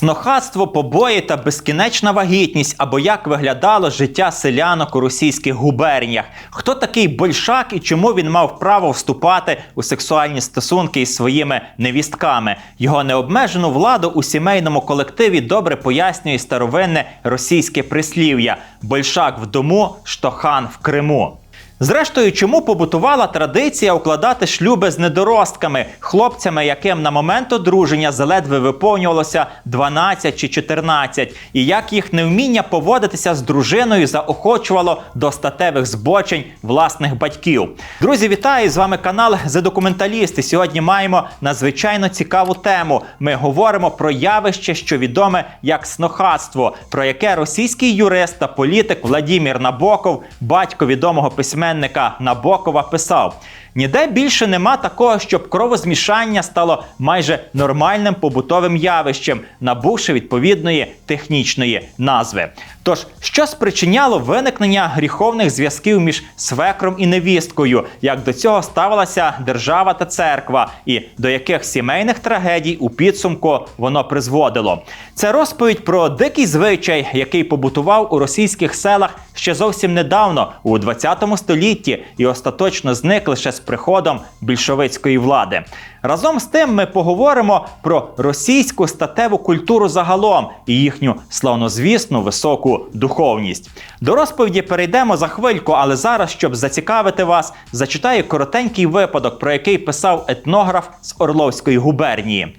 Снохадство, побої та безкінечна вагітність або як виглядало життя селянок у російських губерніях. Хто такий большак і чому він мав право вступати у сексуальні стосунки із своїми невістками? Його необмежену владу у сімейному колективі добре пояснює старовинне російське прислів'я: большак в дому, штохан в Криму. Зрештою, чому побутувала традиція укладати шлюби з недоростками, хлопцями, яким на момент одруження заледве виповнювалося 12 чи 14, і як їх невміння поводитися з дружиною заохочувало до статевих збочень власних батьків. Друзі, вітаю! З вами канал «The Документаліст». І Сьогодні маємо надзвичайно цікаву тему. Ми говоримо про явище, що відоме як снохадство, про яке російський юрист та політик Владімір Набоков, батько відомого письменника Набокова, писав. Ніде більше нема такого, щоб кровозмішання стало майже нормальним побутовим явищем, набувши відповідної технічної назви. Тож, що спричиняло виникнення гріховних зв'язків між свекром і невісткою, як до цього ставилася держава та церква, і до яких сімейних трагедій у підсумку воно призводило? Це розповідь про дикий звичай, який побутував у російських селах ще зовсім недавно, у 20 столітті, і остаточно зник лише з приходом більшовицької влади. Разом з тим ми поговоримо про російську статеву культуру загалом і їхню славнозвісну високу духовність. До розповіді перейдемо за хвильку, але зараз, щоб зацікавити вас, зачитаю коротенький випадок, про який писав етнограф з Орловської губернії.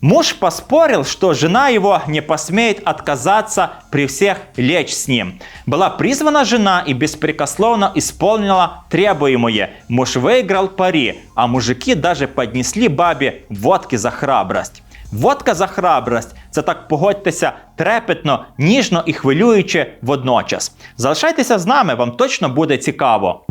Муж поспорил, что жена его не посмеет отказаться при всех лечь с ним. Была призвана жена и беспрекословно исполнила требуемое. Муж выиграл пари, а мужики даже поднесли бабе водки за храбрость. Водка за храбрость це так погодьтеся трепетно, ніжно і хвилююче водночас. Залишайтеся з нами, вам точно буде цікаво.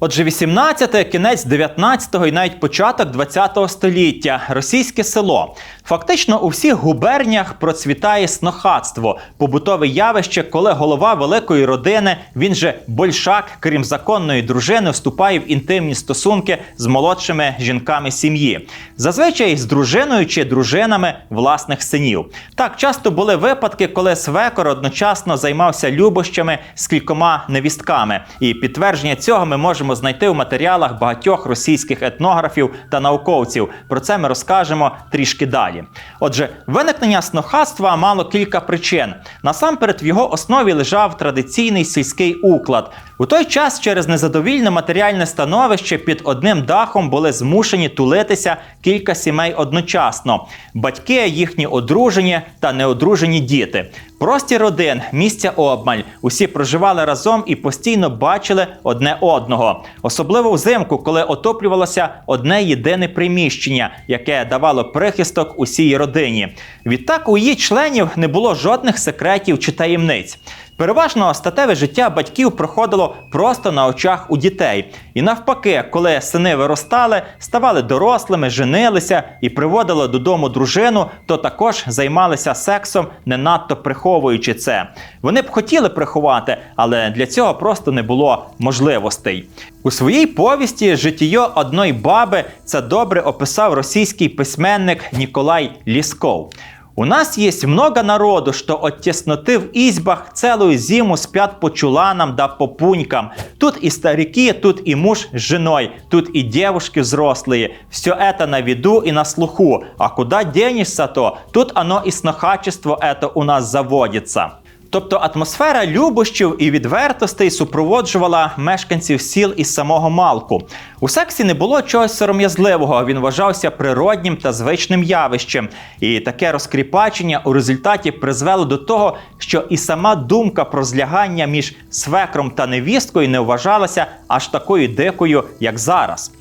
Отже, 18-те, кінець 19-го і навіть початок 20-го століття російське село. Фактично у всіх губерніях процвітає снохадство, побутове явище, коли голова великої родини, він же большак, крім законної дружини, вступає в інтимні стосунки з молодшими жінками сім'ї, зазвичай з дружиною чи дружинами власних синів. Так часто були випадки, коли свекор одночасно займався любощами з кількома невістками, і підтвердження цього ми можемо знайти у матеріалах багатьох російських етнографів та науковців. Про це ми розкажемо трішки далі. Отже, виникнення снохадства мало кілька причин. Насамперед, в його основі лежав традиційний сільський уклад. У той час через незадовільне матеріальне становище під одним дахом були змушені тулитися кілька сімей одночасно: батьки, їхні одружені та неодружені діти. Прості родин, місця обмаль. Усі проживали разом і постійно бачили одне одного. Особливо взимку, коли отоплювалося одне єдине приміщення, яке давало прихисток усій родині. Відтак у її членів не було жодних секретів чи таємниць. Переважно статеве життя батьків проходило просто на очах у дітей. І навпаки, коли сини виростали, ставали дорослими, женилися і приводили додому дружину, то також займалися сексом, не надто приховуючи це. Вони б хотіли приховати, але для цього просто не було можливостей. У своїй повісті Житіє одної баби це добре описав російський письменник Ніколай Лісков. У нас есть много народу, что от тесноты в избах целую зиму спят по чуланам да по пунькам. Тут и старики, тут и муж с женой, тут и девушки взрослые. Все это на виду и на слуху. А куда денешься то? Тут оно и снохачество это у нас заводится. Тобто атмосфера любощів і відвертостей супроводжувала мешканців сіл із самого малку. У сексі не було чогось сором'язливого, він вважався природнім та звичним явищем. І таке розкріпачення у результаті призвело до того, що і сама думка про злягання між свекром та невісткою не вважалася аж такою дикою, як зараз.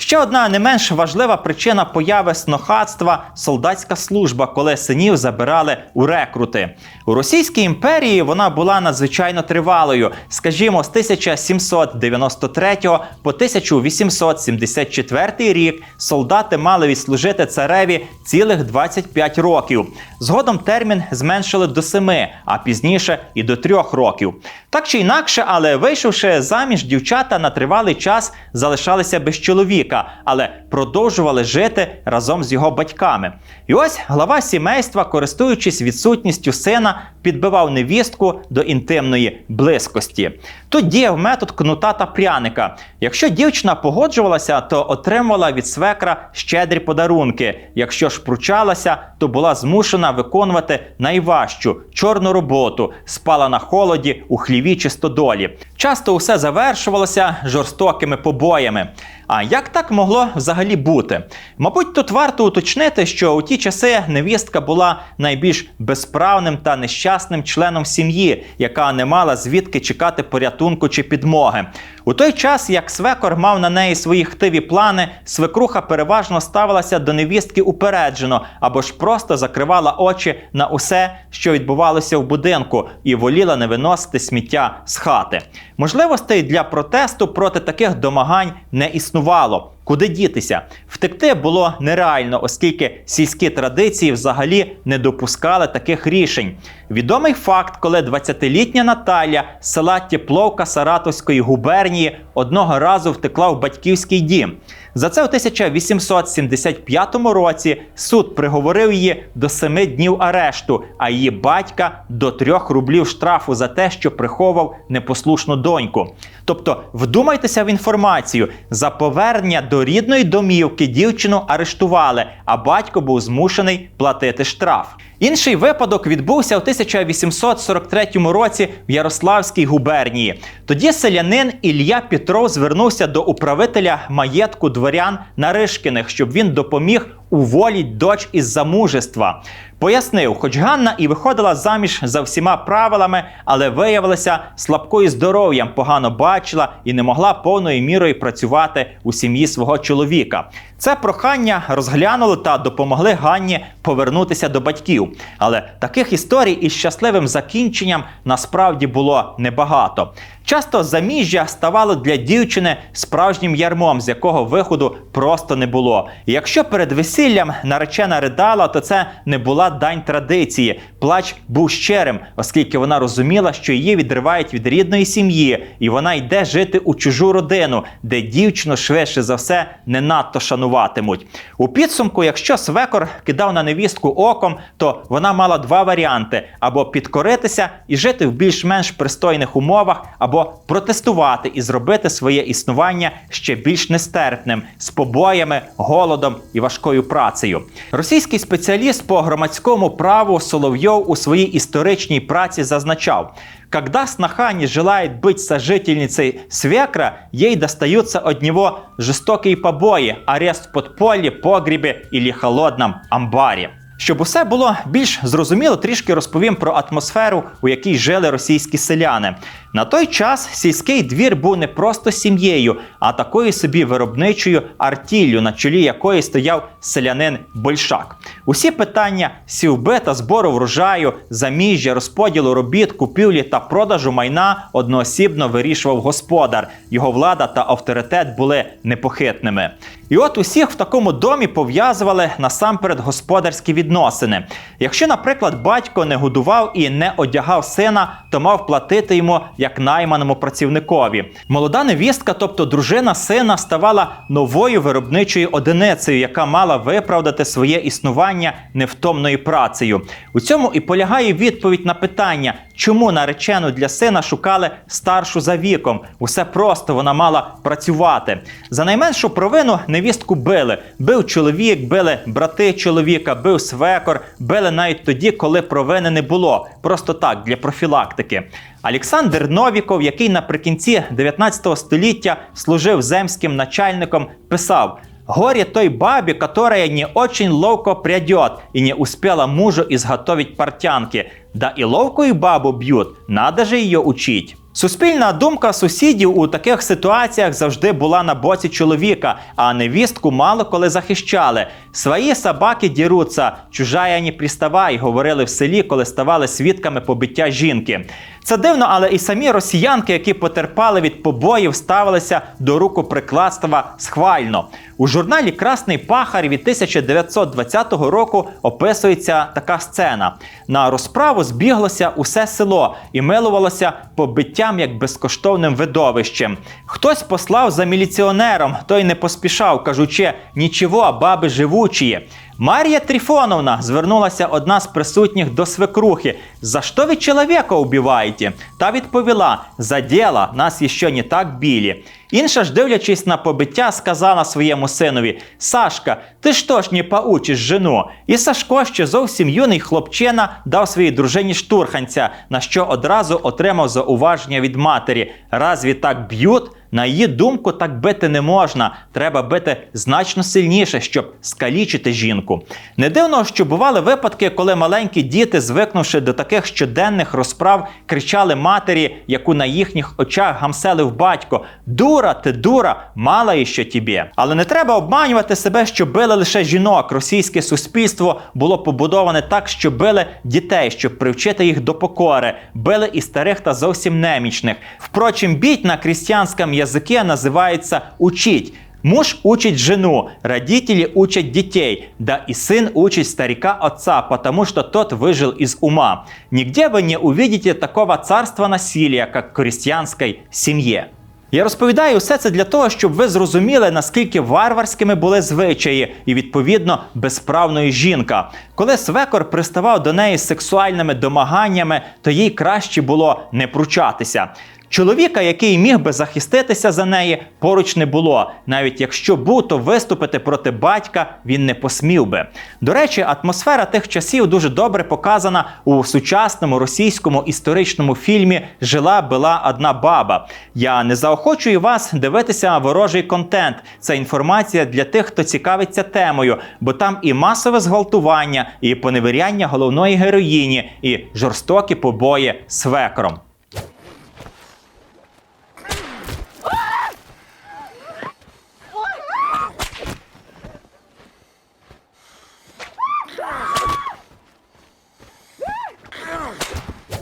Ще одна не менш важлива причина появи снохадства солдатська служба, коли синів забирали у рекрути. У Російській імперії вона була надзвичайно тривалою. Скажімо, з 1793 по 1874 рік солдати мали відслужити цареві цілих 25 років. Згодом термін зменшили до 7, а пізніше і до 3 років. Так чи інакше, але вийшовши заміж, дівчата на тривалий час залишалися без чоловіка. Чоловіка, але продовжували жити разом з його батьками. І ось глава сімейства, користуючись відсутністю сина, підбивав невістку до інтимної близькості. Тут діяв метод кнута та пряника. Якщо дівчина погоджувалася, то отримувала від свекра щедрі подарунки. Якщо ж пручалася, то була змушена виконувати найважчу чорну роботу, спала на холоді у хліві чи стодолі. Часто усе завершувалося жорстокими побоями. А як так могло взагалі бути? Мабуть, тут варто уточнити, що у ті часи невістка була найбільш безправним та нещасним членом сім'ї, яка не мала звідки чекати порятунку чи підмоги. У той час, як свекор мав на неї свої хтиві плани, свекруха переважно ставилася до невістки упереджено або ж просто закривала очі на усе, що відбувалося в будинку, і воліла не виносити сміття з хати. Можливостей для протесту проти таких домагань не існувало. Куди дітися? Втекти було нереально, оскільки сільські традиції взагалі не допускали таких рішень. Відомий факт, коли 20-літня Наталя з села Тепловка Саратовської губернії одного разу втекла в батьківський дім. За це в 1875 році суд приговорив її до семи днів арешту, а її батька до трьох рублів штрафу за те, що приховав непослушну доньку. Тобто, вдумайтеся в інформацію, за повернення до рідної домівки дівчину арештували, а батько був змушений платити штраф. Інший випадок відбувся у 1843 році в Ярославській губернії. Тоді селянин Ілля Петров звернувся до управителя маєтку дворян Наришкіних, щоб він допоміг уволіть доч із замужества. Пояснив, хоч Ганна і виходила заміж за всіма правилами, але виявилася слабкою здоров'ям, погано бачила і не могла повною мірою працювати у сім'ї свого чоловіка. Це прохання розглянули та допомогли Ганні повернутися до батьків. Але таких історій із щасливим закінченням насправді було небагато. Часто заміжжя ставало для дівчини справжнім ярмом, з якого виходу просто не було. І якщо перед весіллям наречена ридала, то це не була дань традиції. Плач був щирим, оскільки вона розуміла, що її відривають від рідної сім'ї, і вона йде жити у чужу родину, де дівчину швидше за все не надто шануватимуть. У підсумку, якщо свекор кидав на невістку оком, то вона мала два варіанти: або підкоритися і жити в більш-менш пристойних умовах, або протестувати і зробити своє існування ще більш нестерпним з побоями, голодом і важкою працею. Російський спеціаліст по громадському праву Соловйов у своїй історичній праці зазначав. Когда сноха не желает быть сожительницей свекра, ей достаются от него жестокие побои, арест в подполье, погребе или холодном амбаре. Щоб усе було більш зрозуміло, трішки розповім про атмосферу, у якій жили російські селяни. На той час сільський двір був не просто сім'єю, а такою собі виробничою артіллю, на чолі якої стояв селянин Большак. Усі питання сівби та збору врожаю, заміжжя, розподілу робіт, купівлі та продажу майна одноосібно вирішував господар. Його влада та авторитет були непохитними. І от усіх в такому домі пов'язували насамперед господарські відносини. Якщо, наприклад, батько не годував і не одягав сина, то мав платити йому як найманому працівникові. Молода невістка, тобто дружина сина, ставала новою виробничою одиницею, яка мала виправдати своє існування невтомною працею. У цьому і полягає відповідь на питання, чому наречену для сина шукали старшу за віком. Усе просто вона мала працювати. За найменшу провину невістку били. Бив чоловік, били брати чоловіка, бив свекор, били навіть тоді, коли провини не було. Просто так, для профілактики. Олександр Новіков, який наприкінці 19 століття служив земським начальником, писав. Горе той бабе, которая не очень ловко прядет и не успела мужу изготовить портянки. Да и ловкую бабу б'ють, надо же її учить. Суспільна думка сусідів у таких ситуаціях завжди була на боці чоловіка, а невістку мало коли захищали. Свої собаки діруться, чужая не приставай, говорили в селі, коли ставали свідками побиття жінки. Це дивно, але і самі росіянки, які потерпали від побоїв, ставилися до рукоприкладства схвально. У журналі Красний Пахар від 1920 року описується така сцена: на розправу збіглося усе село і милувалося побиттям як безкоштовним видовищем. Хтось послав за міліціонером, той не поспішав, кажучи: нічого, баби живучі. Марія Трифоновна звернулася одна з присутніх до свекрухи. За що ви чоловіка убиваєте? Та відповіла: за діло, нас іще не так білі. Інша ж, дивлячись на побиття, сказала своєму синові: Сашка, ти що ж не поучиш жену? І Сашко, ще зовсім юний хлопчина, дав своїй дружині штурханця, на що одразу отримав зауваження від матері. Разві так б'ють? На її думку, так бити не можна. Треба бити значно сильніше, щоб скалічити жінку. Не дивно, що бували випадки, коли маленькі діти, звикнувши до таких щоденних розправ, кричали матері, яку на їхніх очах гамселив батько: Дура, ти дура, мала іще тобі. Але не треба обманювати себе, що били лише жінок. Російське суспільство було побудоване так, що били дітей, щоб привчити їх до покори, били і старих та зовсім немічних. Впрочем, біть на крістянському языке называется «учить». Муж учит жену, родители учат детей, да и сын учит старика отца, потому что тот выжил из ума. Нигде вы не увидите такого царства насилия, как в крестьянской семье. Я розповідаю все це для того, щоб ви зрозуміли, наскільки варварськими були звичаї і, відповідно, безправною жінка. Коли свекор приставав до неї з сексуальними домаганнями, то їй краще було не пручатися. Чоловіка, який міг би захиститися за неї, поруч не було. Навіть якщо був, то виступити проти батька він не посмів би. До речі, атмосфера тих часів дуже добре показана у сучасному російському історичному фільмі Жила була одна баба. Я не заохочую вас дивитися ворожий контент. Це інформація для тих, хто цікавиться темою, бо там і масове зґвалтування, і поневіряння головної героїні, і жорстокі побої свекром.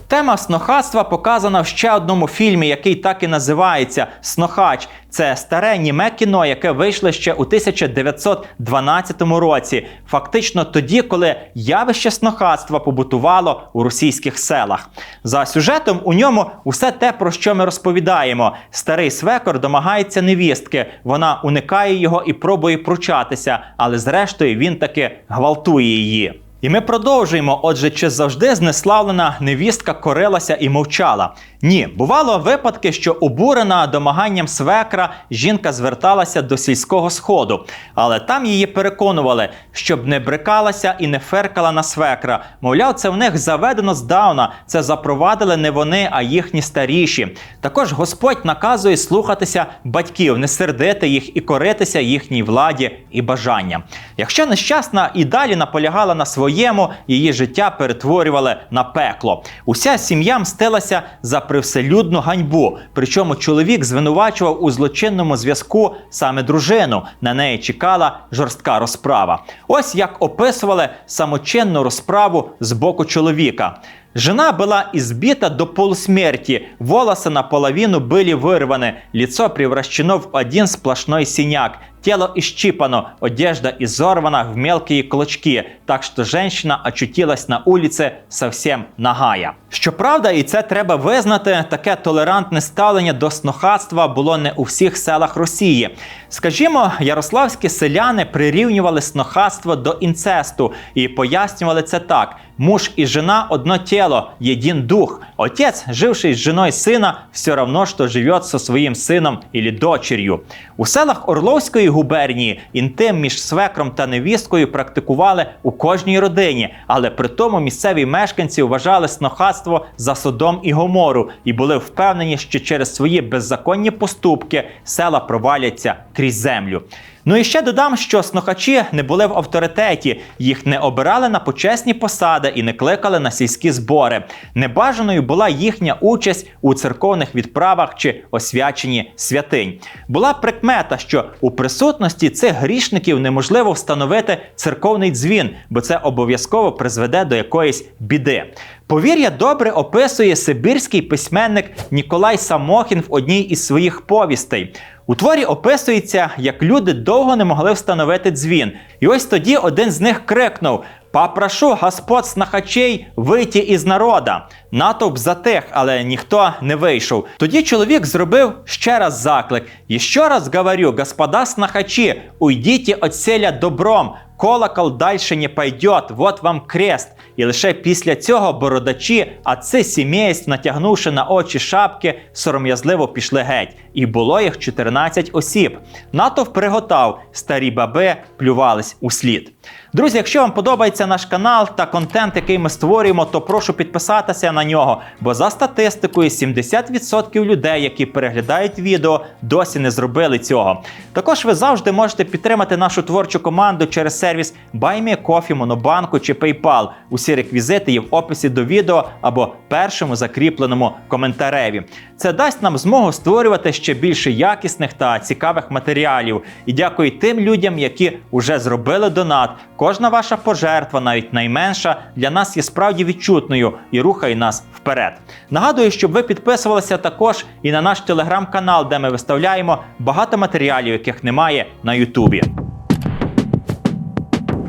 Тема снохатства показана в ще одному фільмі, який так і називається Снохач. Це старе німе кіно, яке вийшло ще у 1912 році. Фактично тоді, коли явище снохатства побутувало у російських селах. За сюжетом у ньому усе те, про що ми розповідаємо. Старий свекор домагається невістки. Вона уникає його і пробує пручатися, але зрештою він таки гвалтує її. І ми продовжуємо. Отже, чи завжди знеславлена невістка корилася і мовчала? Ні, бувало випадки, що обурена домаганням свекра жінка зверталася до сільського сходу, але там її переконували, щоб не брикалася і не феркала на свекра. Мовляв, це в них заведено здавна. Це запровадили не вони, а їхні старіші. Також Господь наказує слухатися батьків, не сердити їх і коритися їхній владі і бажанням. Якщо нещасна і далі наполягала на своєму, її життя перетворювали на пекло. Уся сім'я мстилася за привселюдну ганьбу. Причому чоловік звинувачував у злочинному зв'язку саме дружину. На неї чекала жорстка розправа. Ось як описували самочинну розправу з боку чоловіка. Жена была избита до полусмерти, волосы наполовину были вырваны, лицо превращено в один сплошной синяк, тело исчипано, одежда изорвана в мелкие клочки, так что женщина очутилась на улице совсем нагая. Щоправда, і це треба визнати, таке толерантне ставлення до снохатства було не у всіх селах Росії. Скажімо, ярославські селяни прирівнювали снохатство до інцесту і пояснювали це так: муж і жена одно тело, єдин дух. Отець, живший з женой сина, все равно, що живе зі своїм сином і дочер'ю. У селах Орловської губернії інтим між свекром та невісткою практикували у кожній родині, але при тому місцеві мешканці вважали снохатство за Содом і Гомору і були впевнені, що через свої беззаконні поступки села проваляться крізь землю. Ну і ще додам, що снохачі не були в авторитеті, їх не обирали на почесні посади і не кликали на сільські збори. Небажаною була їхня участь у церковних відправах чи освяченні святинь. Була прикмета, що у присутності цих грішників неможливо встановити церковний дзвін, бо це обов'язково призведе до якоїсь біди. Повір'я добре описує сибірський письменник Ніколай Самохін в одній із своїх повістей. У творі описується, як люди довго не могли встановити дзвін. І ось тоді один з них крикнув: Попрошу Господ снахачей вийти із народа. Натовп затих, але ніхто не вийшов. Тоді чоловік зробив ще раз заклик. І ще раз говорю, господа снахачі, уйдіть от селя добром, колокол дальше не пойдет, вот вам крест. І лише після цього бородачі, а це сімейств, натягнувши на очі шапки, сором'язливо пішли геть. І було їх 14 осіб. Натовп приготав, старі баби плювались у слід. Друзі, якщо вам подобається наш канал та контент, який ми створюємо, то прошу підписатися на нього. Бо за статистикою 70% людей, які переглядають відео, досі не зробили цього. Також ви завжди можете підтримати нашу творчу команду через сервіс BuyMeCoffee, Монобанку чи PayPal. Усі реквізити є в описі до відео або першому закріпленому коментареві. Це дасть нам змогу створювати ще більше якісних та цікавих матеріалів. І дякую тим людям, які вже зробили донат. Кожна ваша пожертва, навіть найменша, для нас є справді відчутною і рухає нас вперед. Нагадую, щоб ви підписувалися також і на наш телеграм-канал, де ми виставляємо багато матеріалів, яких немає на Ютубі.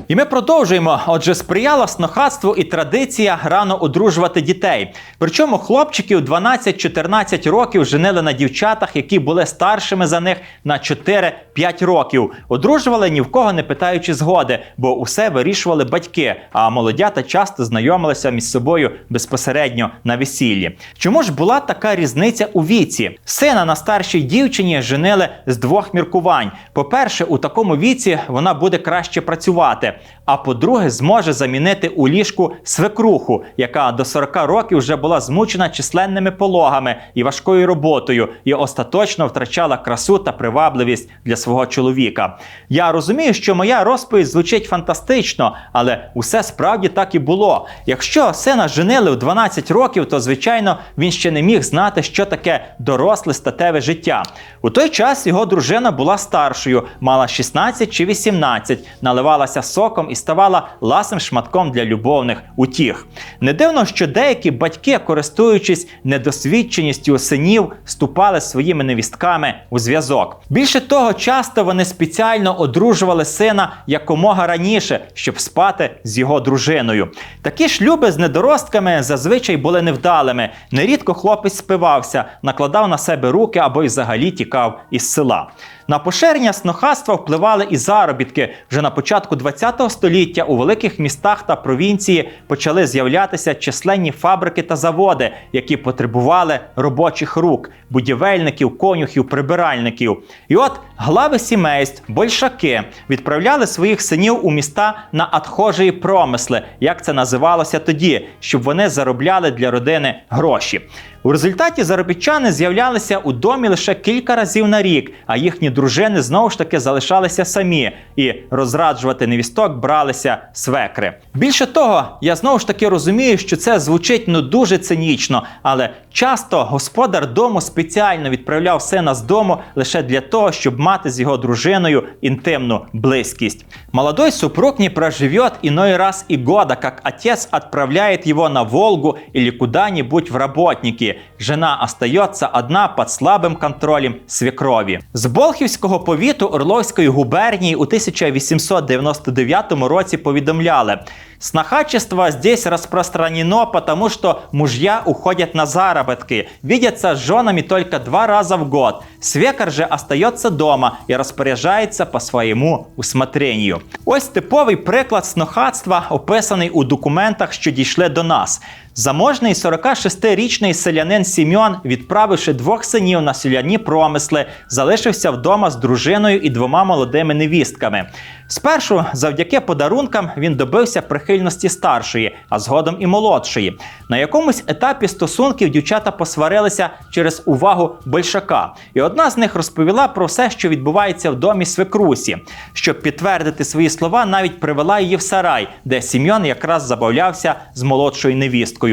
І ми продовжуємо. Отже, сприяла снохатству і традиція рано одружувати дітей. Причому хлопчиків 12-14 років женили на дівчатах, які були старшими за них на 4-5 років. Одружували ні в кого не питаючи згоди, бо усе вирішували батьки. А молодята часто знайомилися між собою безпосередньо на весіллі. Чому ж була така різниця у віці? Сина на старшій дівчині женили з двох міркувань. По-перше, у такому віці вона буде краще працювати. А по-друге, зможе замінити у ліжку свекруху, яка до 40 років вже була змучена численними пологами і важкою роботою, і остаточно втрачала красу та привабливість для свого чоловіка. Я розумію, що моя розповідь звучить фантастично, але усе справді так і було. Якщо сина женили в 12 років, то звичайно він ще не міг знати, що таке доросле статеве життя. У той час його дружина була старшою, мала 16 чи 18, наливалася соком і ставала ласим шматком для любовних утіх. Не дивно, що деякі батьки, користуючись недосвідченістю синів, ступали своїми невістками у зв'язок. Більше того, часто вони спеціально одружували сина якомога раніше, щоб спати з його дружиною. Такі шлюби з недоростками зазвичай були невдалими. Нерідко хлопець спивався, накладав на себе руки або й взагалі тікав із села. На поширення снохатства впливали і заробітки. Вже на початку ХХ століття у великих містах та провінції почали з'являтися численні фабрики та заводи, які потребували робочих рук, будівельників, конюхів, прибиральників. І от глави сімейств, большаки відправляли своїх синів у міста на адхожі промисли, як це називалося тоді, щоб вони заробляли для родини гроші. У результаті заробітчани з'являлися у домі лише кілька разів на рік, а їхні дружини знову ж таки залишалися самі і розраджувати невісток бралися свекри. Більше того, я знову ж таки розумію, що це звучить ну дуже цинічно, але часто господар дому спеціально відправляв сина з дому лише для того, щоб мати з його дружиною інтимну близькість. Молодой супруг не проживет иной раз и года, как отец отправляет его на Волгу или куда-нибудь в работники. Жена остается одна під слабим контролем свекрові. З Болхівського повіту Орловської губернії у 1899 році повідомляли. Снохачество здесь распространено, потому что мужья уходят на заработки, видятся с женами только два раза в год. Свекор же остается дома і розпоряджається по своєму усмотренню. Ось типовий приклад снохатства, описаний у документах, що дійшли до нас. Заможний 46-річний селянин Сім'он, відправивши двох синів на селяні промисли, залишився вдома з дружиною і двома молодими невістками. Спершу, завдяки подарункам, він добився прихильності старшої, а згодом і молодшої. На якомусь етапі стосунків дівчата посварилися через увагу большака, і одна з них розповіла про все, що відбувається в домі свекрусі. Щоб підтвердити свої слова, навіть привела її в сарай, де Сім'йон якраз забавлявся з молодшою невісткою.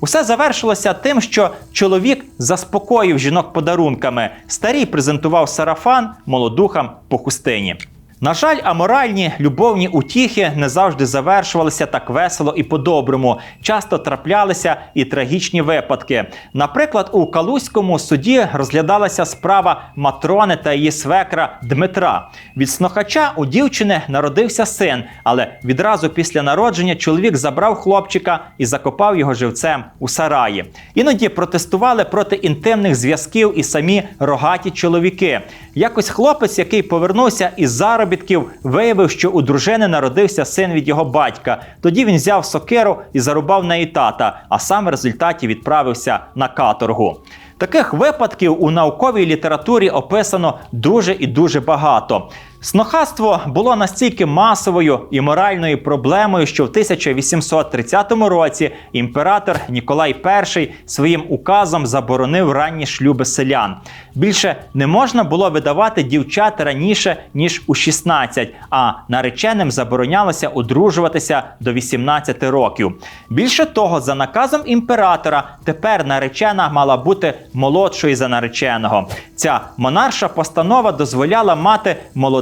Усе завершилося тим, що чоловік заспокоїв жінок подарунками. Старій презентував сарафан молодухам по хустині. На жаль, аморальні любовні утіхи не завжди завершувалися так весело і по-доброму. Часто траплялися і трагічні випадки. Наприклад, у Калузькому суді розглядалася справа Матрони та її свекра Дмитра. Від снохача у дівчини народився син, але відразу після народження чоловік забрав хлопчика і закопав його живцем у сараї. Іноді протестували проти інтимних зв'язків і самі рогаті чоловіки. Якось хлопець, який повернувся із заробітків, виявив, що у дружини народився син від його батька. Тоді він взяв сокиру і зарубав неї тата, а сам в результаті відправився на каторгу. Таких випадків у науковій літературі описано дуже і дуже багато. Снохатство було настільки масовою і моральною проблемою, що в 1830 році імператор Ніколай І своїм указом заборонив ранні шлюби селян. Більше не можна було видавати дівчат раніше ніж у 16, а нареченим заборонялося одружуватися до 18 років. Більше того, за наказом імператора тепер наречена мала бути молодшою за нареченого. Ця монарша постанова дозволяла мати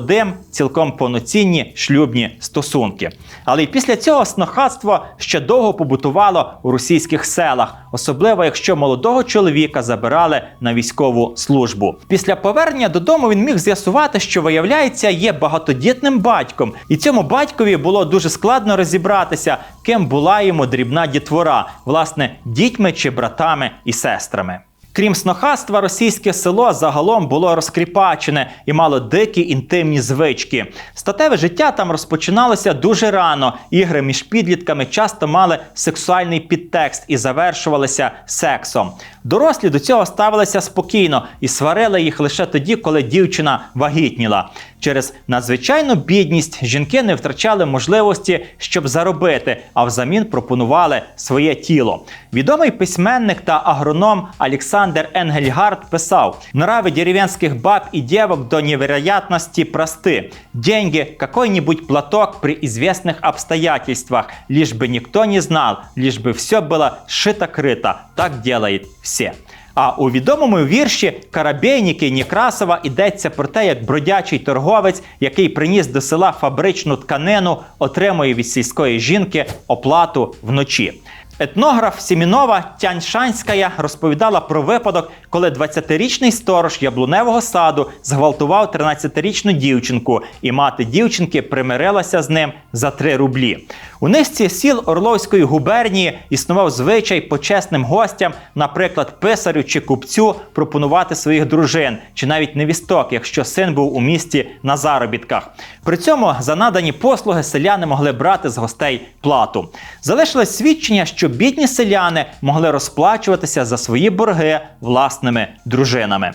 молодим цілком повноцінні шлюбні стосунки. Але й після цього снохатство ще довго побутувало у російських селах, особливо якщо молодого чоловіка забирали на військову службу. Після повернення додому він міг з'ясувати, що виявляється, є багатодітним батьком, і цьому батькові було дуже складно розібратися, ким була йому дрібна дітвора, власне, дітьми чи братами і сестрами. Крім снохаства, російське село загалом було розкріпачене і мало дикі інтимні звички. Статеве життя там розпочиналося дуже рано. Ігри між підлітками часто мали сексуальний підтекст і завершувалися сексом. Дорослі до цього ставилися спокійно і сварили їх лише тоді, коли дівчина вагітніла. Через надзвичайну бідність жінки не втрачали можливості, щоб заробити, а взамін пропонували своє тіло. Відомий письменник та агроном Олександр Енгельгард писав: нрави деревенських баб і дівок до невероятності прости. Деньги, какой-нибудь платок при известных обстоятельствах, лишь бы никто не знал, лишь бы все было шито-крито. Так делает все. А у відомому вірші Карабейніки Некрасова йдеться про те, як бродячий торговець, який приніс до села фабричну тканину, отримує від сільської жінки оплату вночі. Етнограф Сімінова Тяньшанська розповідала про випадок, коли 20-річний сторож яблуневого саду зґвалтував 13-річну дівчинку, і мати дівчинки примирилася з ним за 3 рублі. У низці сіл Орловської губернії існував звичай почесним гостям, наприклад, писарю чи купцю, пропонувати своїх дружин чи навіть невісток, якщо син був у місті на заробітках. При цьому за надані послуги селяни могли брати з гостей плату. Залишилось свідчення, що бідні селяни могли розплачуватися за свої борги власними дружинами.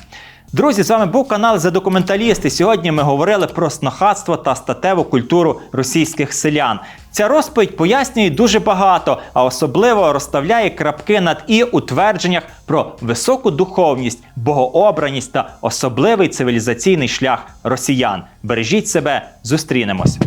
Друзі, з вами був канал «За документалісти. Сьогодні ми говорили про снохатство та статеву культуру російських селян. Ця розповідь пояснює дуже багато, а особливо розставляє крапки над і у твердженнях про високу духовність, богообраність та особливий цивілізаційний шлях росіян. Бережіть себе, зустрінемось.